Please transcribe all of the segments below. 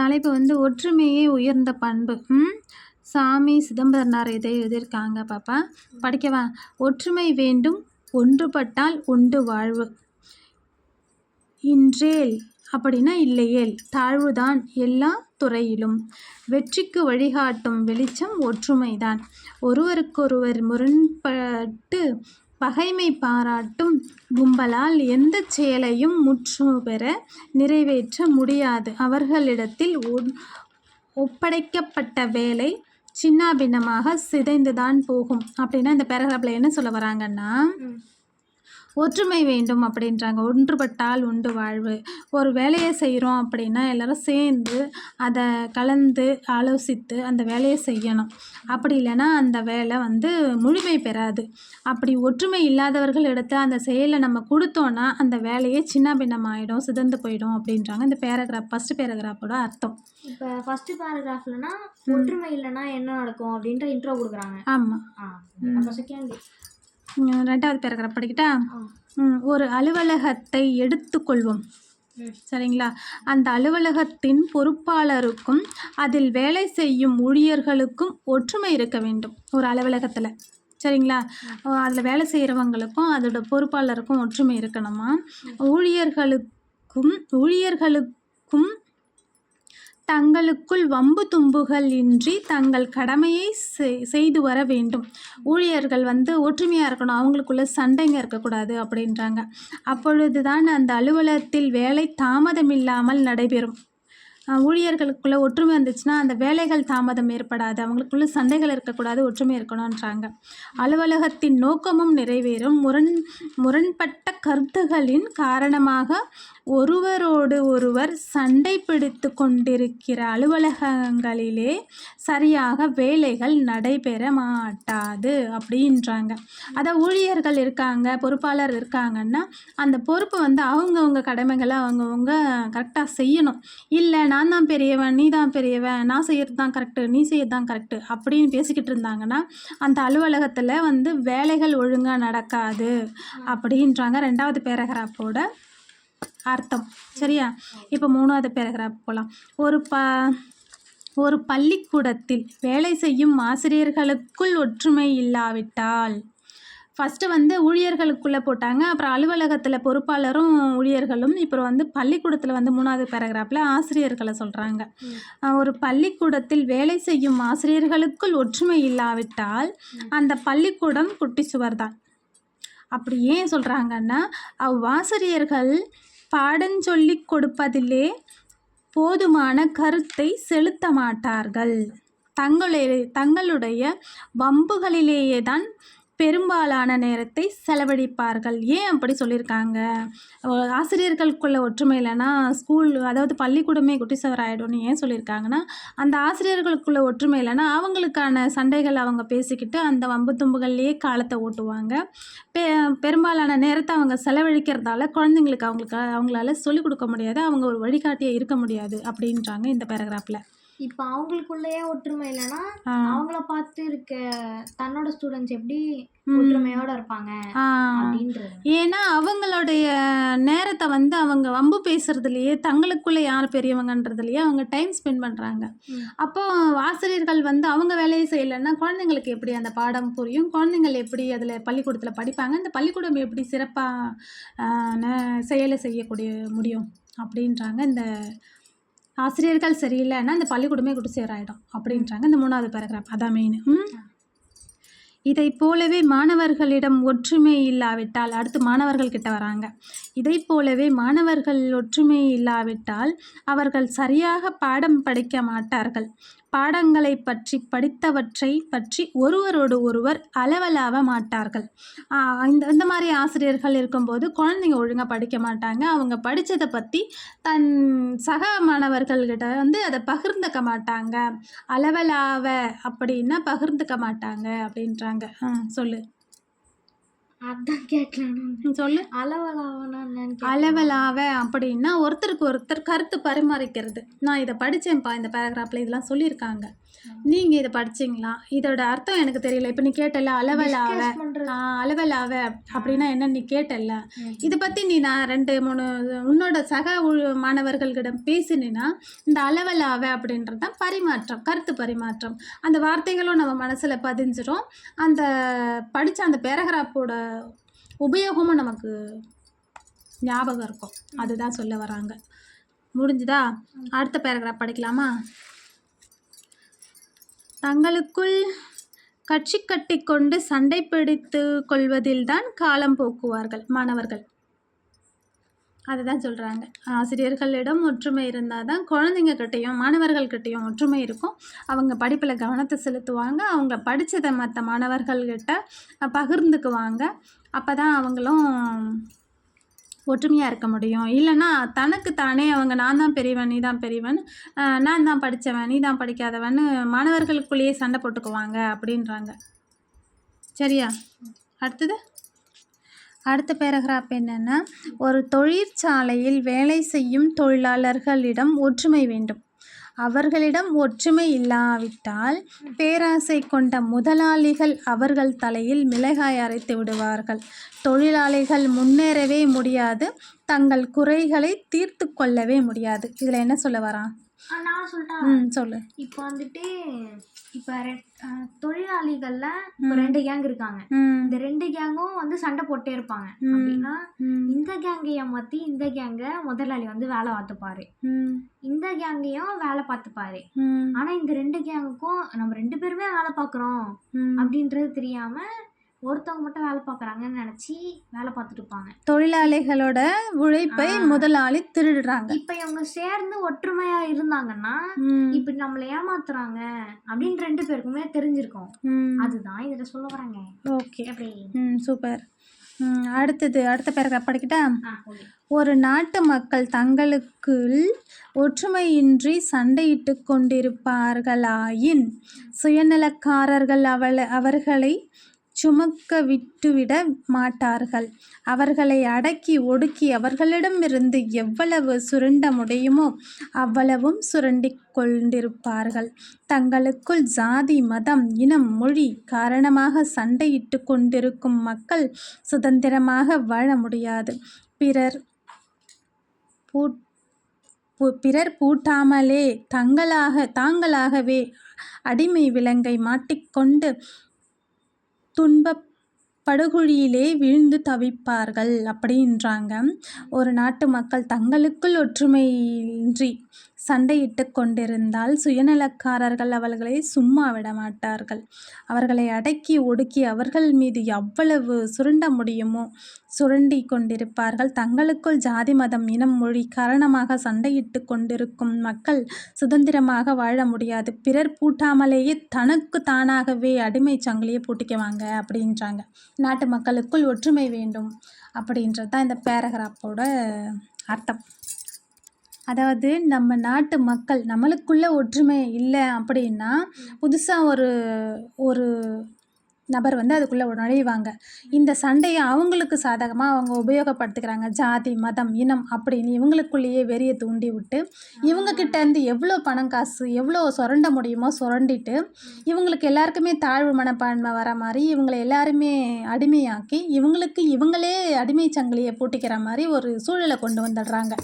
தலைப்பு வந்து ஒற்றுமையே உயர்ந்த பண்பு. ம் சாமி சிதம்பரனார் இதை எழுதியிருக்காங்க பாப்பா? படிக்கவா? ஒற்றுமை வேண்டும் ஒன்றுபட்டால் உண்டு வாழ்வு. இன்றேல் அப்படின்னா இல்லையேல் தாழ்வுதான் எல்லா துறையிலும். வெற்றிக்கு வழிகாட்டும் வெளிச்சம் ஒற்றுமைதான். ஒருவருக்கொருவர் முரண்பட்டு பகைமை பாராட்டும் கும்பலால் எந்த செயலையும் முற்று பெற நிறைவேற்ற முடியாது. அவர்களிடத்தில் ஒப்படைக்கப்பட்ட வேலை சின்னாபின்னமாக சிதைந்துதான் போகும். அப்படின்னா இந்த பேராகிராஃபில் என்ன சொல்ல வராங்கன்னா ஒற்றுமை வேண்டும் அப்படின்றாங்க. ஒன்றுபட்டால் உண்டு வாழ்வு. ஒரு வேலையை செய்கிறோம் அப்படின்னா எல்லாரும் சேர்ந்து அதை கலந்து ஆலோசித்து அந்த வேலையை செய்யணும். அப்படி இல்லைன்னா அந்த வேலை வந்து முழுமை பெறாது. அப்படி ஒற்றுமை இல்லாதவர்கள் எடுத்து அந்த செயலை நம்ம கொடுத்தோன்னா அந்த வேலையே சின்ன பின்னமாயிடும் சிதந்து போயிடும் அப்படின்றாங்க. இந்த பேராகிராஃப் ஃபஸ்ட் பேராகிராஃபோட அர்த்தம். இப்போ ஃபர்ஸ்ட் பேராகிராஃப்லனா ஒற்றுமை இல்லைன்னா என்ன நடக்கும் அப்படின்ற இன்ட்ரோ கொடுக்குறாங்க. ஆமாம் அப்போ செகண்ட் ரெண்டாவது பேராகிராஃப் படிக்கிட்டா? ஒரு அலுவலகத்தை எடுத்துக்கொள்வோம். சரிங்களா? அந்த அலுவலகத்தின் பொறுப்பாளருக்கும் அதில் வேலை செய்யும் ஊழியர்களுக்கும் ஒற்றுமை இருக்க வேண்டும். ஒரு அலுவலகத்தில். சரிங்களா? அதில் வேலை செய்கிறவங்களுக்கும் அதோட பொறுப்பாளருக்கும் ஒற்றுமை இருக்கணுமா? ஊழியர்களுக்கும் ஊழியர்களுக்கும் தங்களுக்குள் வம்பு தும்புகள் இன்றி தங்கள் கடமையை செய்து வர வேண்டும். ஊழியர்கள் வந்து ஒற்றுமையாக இருக்கணும் அவங்களுக்குள்ள சண்டைங்க இருக்கக்கூடாது அப்படின்றாங்க. அப்பொழுது தான் அந்த அலுவலகத்தில் வேலை தாமதமில்லாமல் நடைபெறும். ஊழியர்களுக்குள்ளே ஒற்றுமை இருந்துச்சுன்னா அந்த வேலைகள் தாமதம் ஏற்படாது. அவங்களுக்குள்ள சந்தைகள் இருக்கக்கூடாது ஒற்றுமை இருக்கணுன்றாங்க அலுவலகத்தின் நோக்கமும் நிறைவேறும். முரண் முரண்பட்ட கருத்துகளின் காரணமாக ஒருவரோடு ஒருவர் சண்டை பிடித்து கொண்டிருக்கிற அலுவலகங்களிலே சரியாக வேலைகள் நடைபெற மாட்டாது அப்படின்றாங்க. அதை ஊழியர்கள் இருக்காங்க பொறுப்பாளர் இருக்காங்கன்னா அந்த பொறுப்பு வந்து அவங்கவுங்க கடமைகளை அவங்கவுங்க கரெக்டாக செய்யணும். இல்லை நான் தான் பெரியவன் நீ தான் பெரியவன் நான் செய்கிறது தான் கரெக்டு நீ செய்கிறது தான் கரெக்டு அப்படின்னு பேசிக்கிட்டு இருந்தாங்கன்னா அந்த அலுவலகத்தில் வந்து வேலைகள் ஒழுங்காக நடக்காது அப்படின்றாங்க ரெண்டாவது பேராகிராஃபோட அர்த்தம். சரியா? இப்போ மூணாவது பேராகிராஃப் போகலாம் ஒரு ப ஒரு பள்ளிக்கூடத்தில் வேலை செய்யும் ஆசிரியர்களுக்குள் ஒற்றுமை இல்லாவிட்டால் ஃபஸ்ட்டு வந்து ஊழியர்களுக்குள்ளே போட்டாங்க. அப்புறம் அலுவலகத்தில் பொறுப்பாளரும் ஊழியர்களும் இப்போ வந்து பள்ளிக்கூடத்தில் வந்து மூணாவது பேராகிராஃபில் ஆசிரியர்களை சொல்கிறாங்க ஒரு பள்ளிக்கூடத்தில் வேலை செய்யும் ஆசிரியர்களுக்குள் ஒற்றுமை இல்லாவிட்டால் அந்த பள்ளிக்கூடம் குட்டி சுவர்தான் அப்படி ஏன் சொல்கிறாங்கன்னா அவ்வாசிரியர்கள் பாடஞ்சொல்லிக் கொடுப்பதிலே போதுமான கருத்தை செலுத்த மாட்டார்கள். தங்களுடைய தங்களுடைய வம்புகளிலேயே தான் பெரும்பாலான நேரத்தை செலவழிப்பார்கள். ஏன் அப்படி சொல்லியிருக்காங்க ஆசிரியர்களுக்குள்ள ஒற்றுமை இல்லைன்னா ஸ்கூல் அதாவது பள்ளிக்கூடமே குட்டிசவர் ஆகிடும்னு ஏன் சொல்லியிருக்காங்கன்னா அந்த ஆசிரியர்களுக்குள்ள ஒற்றுமை இல்லைன்னா அவங்களுக்கான சண்டைகள் அவங்க பேசிக்கிட்டு அந்த வம்பு தும்புகள்லேயே காலத்தை ஓட்டுவாங்க. பெ பெரும்பாலான நேரத்தை அவங்க செலவழிக்கிறதால குழந்தைங்களுக்கு அவங்களுக்கு அவங்களால சொல்லிக் கொடுக்க முடியாது. அவங்க ஒரு வழிகாட்டியாக இருக்க முடியாது அப்படின்றாங்க இந்த பேராகிராஃபில் இப்போ அவங்களுக்குள்ளேயே ஒற்றுமை இல்லைன்னா அவங்கள பார்த்து இருக்க தன்னோட ஸ்டூடெண்ட்ஸ் எப்படி ஒற்றுமையோட இருப்பாங்க ஏன்னா அவங்களுடைய நேரத்தை வந்து அவங்க வம்பு பேசுறதுலயே தங்களுக்குள்ள யார் பெரியவங்கன்றதுலயே அவங்க டைம் ஸ்பெண்ட் பண்ணுறாங்க ம். அப்போ ஆசிரியர்கள் வந்து அவங்க வேலையை செய்யலைன்னா குழந்தைங்களுக்கு எப்படி அந்த பாடம் புரியும்? குழந்தைங்கள் எப்படி அதில் பள்ளிக்கூடத்தில் படிப்பாங்க? அந்த பள்ளிக்கூடம் எப்படி சிறப்பாக செயலை செய்யக்கூடிய முடியும்? அப்படின்றாங்க இந்த ஆசிரியர்கள் சரியில்லைன்னா இந்த பள்ளிக்கூடமே குட்டி சேராயிடும் அப்படின்றாங்க இந்த மூணாவது பேராகிராஃப் அதான் மெயின் இதை போலவே மாணவர்களிடம் ஒற்றுமை இல்லாவிட்டால் அடுத்து மாணவர்கள் கிட்ட வராங்க. இதை போலவே மாணவர்கள் ஒற்றுமை இல்லாவிட்டால் அவர்கள் சரியாக பாடம் படிக்க மாட்டார்கள். பாடங்களை பற்றி படித்தவற்றை பற்றி ஒருவரோடு ஒருவர் அளவலாவ மாட்டார்கள். இந்த இந்த மாதிரி ஆசிரியர்கள் இருக்கும்போது குழந்தைங்க ஒழுங்காக படிக்க மாட்டாங்க. அவங்க படித்ததை பற்றி தன் சக மாணவர்கள்கிட்ட வந்து அதை பகிர்ந்துக்க மாட்டாங்க. அளவலாவ அப்படின்னா பகிர்ந்துக்க மாட்டாங்க அப்படின்றாங்க. ஆ சொல்லு. அதான் கேட்கலாம் சொல்லு. அளவலாவனா என்னன்னு கேட்கலாம். அளவலாவ அப்படின்னா ஒருத்தருக்கு ஒருத்தர் கருத்து பரிமாறிக்கிறது. நான் இதை படித்தேன்ப்பா இந்த பேராகிராஃபில் இதெல்லாம் சொல்லியிருக்காங்க. நீங்கள் இதை படிச்சீங்களா? இதோட அர்த்தம் எனக்கு தெரியல. இப்போ நீ கேட்டல அளவலாவ. ஆ, அளவலாவ அப்படின்னா என்ன நீ கேட்டல. இதை பற்றி நீ நான் ரெண்டு மூணு உன்னோட சக மாணவர்களிடம் பேசினா இந்த அளவலாவ அப்படின்றது தான் பரிமாற்றம் கருத்து பரிமாற்றம். அந்த வார்த்தைகளும் நம்ம மனசில் பதிஞ்சிரும். அந்த படித்த அந்த பேராகிராஃபோட உபயோகமும் நமக்கு ஞாபகம் இருக்கும். அதுதான் சொல்ல வராங்க. முடிஞ்சுதா? அடுத்த பேராகிராஃப் படிக்கலாமா? தங்களுக்குள் கட்சி கட்டிக்கொண்டு சண்டை பிடித்து கொள்வதில்தான் காலம் போக்குவார்கள் மாணவர்கள். அதை தான் சொல்கிறாங்க ஆசிரியர்களிடம் ஒற்றுமை இருந்தால் தான் குழந்தைங்க கிட்டேயும் மாணவர்கள்கிட்டேயும் ஒற்றுமை இருக்கும். அவங்க படிப்பில் கவனத்தை செலுத்துவாங்க. அவங்க படித்ததை மற்ற மாணவர்கள்கிட்ட பகிர்ந்துக்குவாங்க. அப்போ தான் அவங்களும் ஒற்றுமையாக இருக்க முடியும். இல்லைன்னா தனக்கு தானே அவங்க நான் தான் பெரியவன் நீ தான் பெரியவன் நான் தான் படித்தவன் நீ தான் படிக்காதவன்னு மாணவர்களுக்குள்ளேயே சண்டை போட்டுக்குவாங்க அப்படின்றாங்க. சரியா? அடுத்தது? அடுத்த பேராகிராஃப் என்னென்னா ஒரு தொழிற்சாலையில் வேலை செய்யும் தொழிலாளர்களிடம் ஒற்றுமை வேண்டும். அவர்களிடம் ஒற்றுமை இல்லாவிட்டால் பேராசை கொண்ட முதலாளிகள் அவர்கள் தலையில் மிளகாய் அரைத்து விடுவார்கள். தொழிலாளிகள் முன்னேறவே முடியாது. தங்கள் குறைகளை தீர்த்து கொள்ளவே முடியாது. இதில் என்ன சொல்ல வரான்? நான் சொல்லிட்டா ம் சொல்லு. இப்போ வந்துட்டு இப்போ தொழிலாளிகள்ல ரெண்டு கேங் இருக்காங்க. இந்த ரெண்டு கேங்கும் வந்து சண்டை போட்டே இருப்பாங்க. அப்படின்னா இந்த கேங்கை ஏமாத்தி இந்த கேங்க முதலாளி வந்து வேலை பார்த்துப்பாரு. இந்த கேங்கையும் வேலை பார்த்துப்பாரு. ம். ஆனா இந்த ரெண்டு கேங்குக்கும் நம்ம ரெண்டு பேருமே வேலை பார்க்குறோம். அப்படின்றது தெரியாம ஒருத்தவங்க மட்டும் வேலை பார்க்குறாங்கன்னு நினச்சி வேலை பார்த்துட்டு இருப்பாங்க. தொழிலாளிகளோட உழைப்பை. முதலாளி திருடுறாங்க. இப்போ இவங்க சேர்ந்து ஒற்றுமையா இருந்தாங்கன்னா இப்படி நம்மளை ஏமாத்துறாங்க அப்படின்னு ரெண்டு பேருக்குமே தெரிஞ்சிருக்கும். அதுதான் இதுல சொல்ல வராங்க. ஓகே. எப்படி? ம் சூப்பர். அடுத்தது அடுத்த பேராகிராஃப் படிக்கட்டா. ஒரு நாட்டு மக்கள் தங்களுக்குள் ஒற்றுமையின்றி சண்டையிட்டு கொண்டிருப்பார்களாயின் சுயநலக்காரர்கள் அவள அவர்களை சுமக்க விட்டுவிட மாட்டார்கள். அவர்களை அடக்கி ஒடுக்கி அவர்களிடமிருந்து எவ்வளவு சுரண்ட முடியுமோ அவ்வளவும் சுரண்டிக் கொண்டிருப்பார்கள். தங்களுக்குள் ஜாதி மதம் இனம் மொழி காரணமாக சண்டையிட்டு கொண்டிருக்கும் மக்கள் சுதந்திரமாக வாழ முடியாது. பிறர் பூ- பூ- பிறர் பூட்டாமலே தங்களாக தாங்களாகவே அடிமை விலங்கை மாட்டிக்கொண்டு துன்பப் படுகுழியிலே விழுந்து தவிப்பார்கள் அப்படின்றாங்க. ஒரு நாட்டு மக்கள் தங்களுக்குள் ஒற்றுமையின்றி சண்டையிட்டு கொண்டிருந்தால் சுயநலக்காரர்கள் அவர்களை சும்மா விட மாட்டார்கள் அவர்களை அடக்கி ஒடுக்கி அவர்கள் மீது எவ்வளவு சுருண்ட முடியுமோ சுரண்டி கொண்டிருப்பார்கள். தங்களுக்குள் ஜாதி மதம் இனம் மொழி காரணமாக சண்டையிட்டு கொண்டிருக்கும் மக்கள் சுதந்திரமாக வாழ முடியாது. பிறர் பூட்டாமலேயே தனக்கு தானாகவே அடிமை சங்கிலியை பூட்டிக்குவாங்க அப்படின்றாங்க. நாட்டு மக்களுக்குள் ஒற்றுமை வேண்டும் அப்படின்றது தான் இந்த பேராகிராஃபோட அர்த்தம். அதாவது நம்ம நாட்டு மக்கள் நம்மளுக்குள்ள ஒற்றுமை இல்லை அப்படின்னா புதுசாக ஒரு ஒரு நபர் வந்து அதுக்குள்ளே நுழைவாங்க. இந்த சண்டையை அவங்களுக்கு சாதகமாக அவங்க உபயோகப்படுத்திக்கிறாங்க ஜாதி மதம் இனம் அப்படின்னு இவங்களுக்குள்ளேயே வெறியை தூண்டி விட்டு இவங்கக்கிட்டேருந்து எவ்வளோ பணம் காசு எவ்வளோ சுரண்ட முடியுமோ சுரண்டிட்டு இவங்களுக்கு எல்லாருக்குமே தாழ்வு மனப்பான்மை வர மாதிரி இவங்களை எல்லாருமே அடிமையாக்கி இவங்களுக்கு இவங்களே அடிமை சங்கிலியை பூட்டிக்கிற மாதிரி ஒரு சூழலை கொண்டு வந்துடுறாங்க.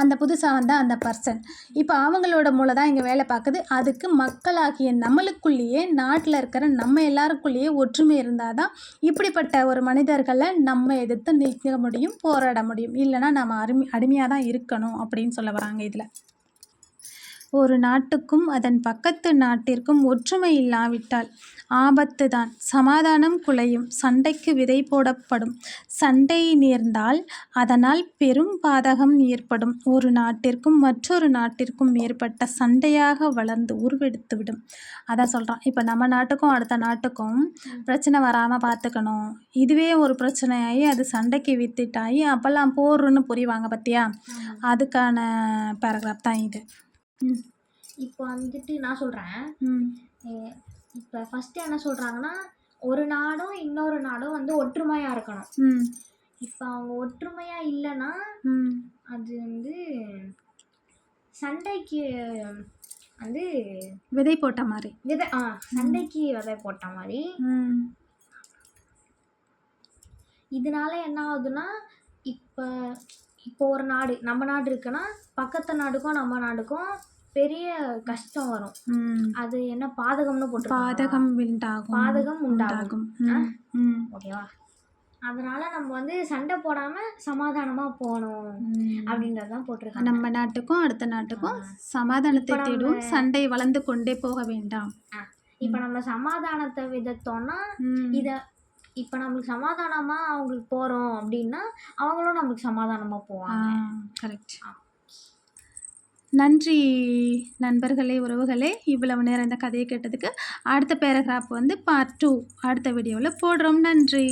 அந்த புதுசாக வந்தால் அந்த பர்சன் இப்போ அவங்களோட மூளை தான் இங்கே வேலை பார்க்குது. அதுக்கு மக்களாகிய நம்மளுக்குள்ளேயே நாட்டில் இருக்கிற நம்ம எல்லாருக்குள்ளேயே ஒற்றுமை இருந்தால் தான் இப்படிப்பட்ட ஒரு மனிதர்களை நம்ம எதிர்த்து நிற்க முடியும் போராட முடியும். இல்லைனா நம்ம அருமை அடிமையாக தான் இருக்கணும் அப்படின்னு சொல்ல வராங்க இதில். ஒரு நாட்டுக்கும் அதன் பக்கத்து நாட்டிற்கும் ஒற்றுமை இல்லாவிட்டால் ஆபத்து தான் சமாதானம் குலையும் சண்டைக்கு விதை போடப்படும். சண்டை நேர்ந்தால் அதனால் பெரும் பாதகம் ஏற்படும். ஒரு நாட்டிற்கும் மற்றொரு நாட்டிற்கும் ஏற்பட்ட சண்டையாக வளர்ந்து உருவெடுத்துவிடும். அதான் சொல்கிறான் இப்போ நம்ம நாட்டுக்கும் அடுத்த நாட்டுக்கும் பிரச்சனை வராமல் பார்த்துக்கணும். இதுவே ஒரு பிரச்சனையாகி அது சண்டைக்கு வித்திட்டாகி அப்போல்லாம் போர்னு புரிவாங்க பார்த்தியா அதுக்கான பேராகிராஃப் தான் இது. இப்போ வந்துட்டு நான் சொல்றேன். ம். இப்போ ஃபர்ஸ்ட் என்ன சொல்றாங்கன்னா ஒரு நாடும் இன்னொரு நாடும் வந்து ஒற்றுமையாக இருக்கணும். ம். இப்போ அவங்க ஒற்றுமையாக இல்லைன்னா அது வந்து சண்டைக்கு வந்து விதை போட்ட மாதிரி. விதை ஆ சண்டைக்கு விதை போட்ட மாதிரி. இதனால என்ன ஆகுதுன்னா இப்போ இப்போ ஒரு நாடு நம்ம நாடு இருக்குன்னா பக்கத்து நாடுக்கும் நம்ம நாடுக்கும் பெரிய கஷ்டம் வரும். அது என்ன பாதகம்னு போட்டு பாதகம் உண்டாகும். பாதகம் உண்டாகும். ஓகேவா? அதனால நம்ம வந்து சண்டை போடாம சமாதானமா போகணும் ம். அப்படின்றது தான் போட்டிருக்காங்க. நம்ம நாட்டுக்கும் அடுத்த நாட்டுக்கும் சமாதானத்தை தேடும் சண்டை வளர்ந்து கொண்டே போக வேண்டாம். இப்போ நம்ம சமாதானத்தை விதத்தோம்னா. இத இப்போ நம்மளுக்கு சமாதானமா அவங்களுக்கு போறோம் அப்படின்னா அவங்களும் நம்மளுக்கு சமாதானமா போவாங்க. கரெக்ட் நன்றி நண்பர்களே உறவுகளே. இவ்வளவு நேரம் இந்த கதையை கேட்டதுக்கு அடுத்த பேராகிராஃப் வந்து பார்ட் டூ அடுத்த வீடியோவில் போடுறோம். நன்றி.